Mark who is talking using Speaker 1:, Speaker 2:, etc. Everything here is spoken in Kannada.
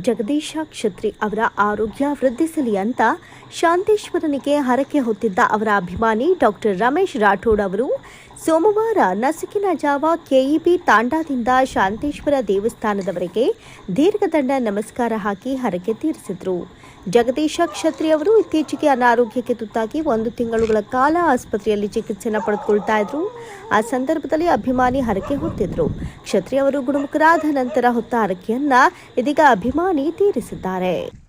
Speaker 1: ಜಗದೀಶ ಕ್ಷತ್ರಿ ಅವರ ಆರೋಗ್ಯ ವೃದ್ಧಿಸಲಿ ಅಂತ ಶಾಂತೇಶ್ವರನಿಗೆ ಹರಕೆ ಹೊತ್ತಿದ್ದ ಅವರ ಅಭಿಮಾನಿ ಡಾಕ್ಟರ್ ರಮೇಶ್ ರಾಠೋಡ್ ಅವರು ಸೋಮವಾರ ನಸುಕಿನ ಜಾವ ಕೆಇಬಿ ತಾಂಡಾದಿಂದ ಶಾಂತೇಶ್ವರ ದೇವಸ್ಥಾನದವರೆಗೆ ದೀರ್ಘದಂಡ ನಮಸ್ಕಾರ ಹಾಕಿ ಹರಕೆ ತೀರಿಸಿದರು. ಜಗದೀಶ ಕ್ಷತ್ರಿ ಅವರು ಇತ್ತೀಚೆಗೆ ಅನಾರೋಗ್ಯಕ್ಕೆ ತುತ್ತಾಗಿ ಒಂದು ತಿಂಗಳುಗಳ ಕಾಲ ಆಸ್ಪತ್ರೆಯಲ್ಲಿ ಚಿಕಿತ್ಸೆಯನ್ನು ಪಡೆದುಕೊಳ್ತಾ ಇದ್ರು. ಆ ಸಂದರ್ಭದಲ್ಲಿ ಅಭಿಮಾನಿ ಹರಕೆ ಹೊತ್ತಿದ್ರು. ಕ್ಷತ್ರಿ ಅವರು ಗುಣಮುಖರಾದ ನಂತರ ಹೊತ್ತ ಹರಕೆಯನ್ನ ಇದೀಗ ಅಭಿಮಾನಿ ತೀರಿಸಿದ್ದಾರೆ.